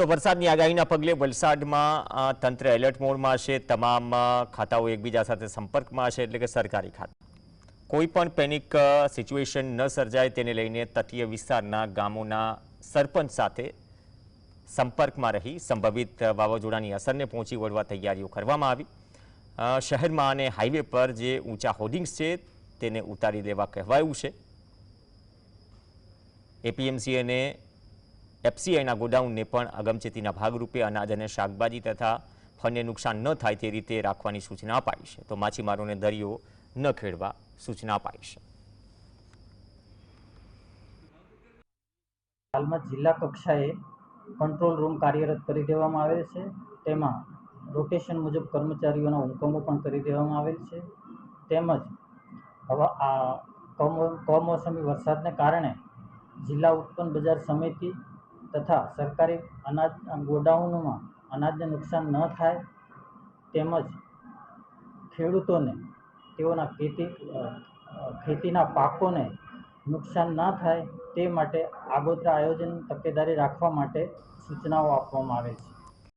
તો વરસાદની આગાહીના પગલે વલસાડમાં તંત્ર એલર્ટ મોડમાં છે. તમામ ખાતાઓ એકબીજા સાથે સંપર્કમાં છે, એટલે કે સરકારી ખાતા. કોઈ પણ પેનિક સિચ્યુએશન ન સર્જાય તેને લઈને તટીય વિસ્તારના ગામોના સરપંચ સાથે સંપર્કમાં રહી સંભવિત વાવાઝોડાની અસરને પહોંચી વળવા તૈયારીઓ કરવામાં આવી. શહેરમાં અને હાઈવે પર જે ઊંચા હોર્ડિંગ્સ છે તેને ઉતારી દેવા કહેવાયું છે. એપીએમસી અને એફસીઆઈના ગોડાઉનને પણ અગમચેતીના ભાગરૂપે અનાજ અને શાકભાજી તથા ફળને નુકસાન ન થાય તે રીતે રાખવાની સૂચના અપાઈ છે. તો માછીમારોને દરિયો ન ખેડવા સૂચના અપાઈ છે. હાલમાં જિલ્લા કક્ષાએ કંટ્રોલ રૂમ કાર્યરત કરી દેવામાં આવેલ છે. તેમાં રોટેશન મુજબ કર્મચારીઓના હુકમો પણ કરી દેવામાં આવેલ છે. તેમજ હવા, આ કમો- કમોસમી વરસાદને કારણે જિલ્લા ઉત્પન્ન બજાર સમિતિ તથા સરકારી અનાજ ગોડાઉનોમાં અનાજને નુકસાન ન થાય તેમજ ખેડૂતોને તેઓના ખેતી ખેતીના પાકોને નુકસાન ના થાય તે માટે આગોતરા આયોજન તકેદારી રાખવા માટે સૂચનાઓ આપવામાં આવે છે.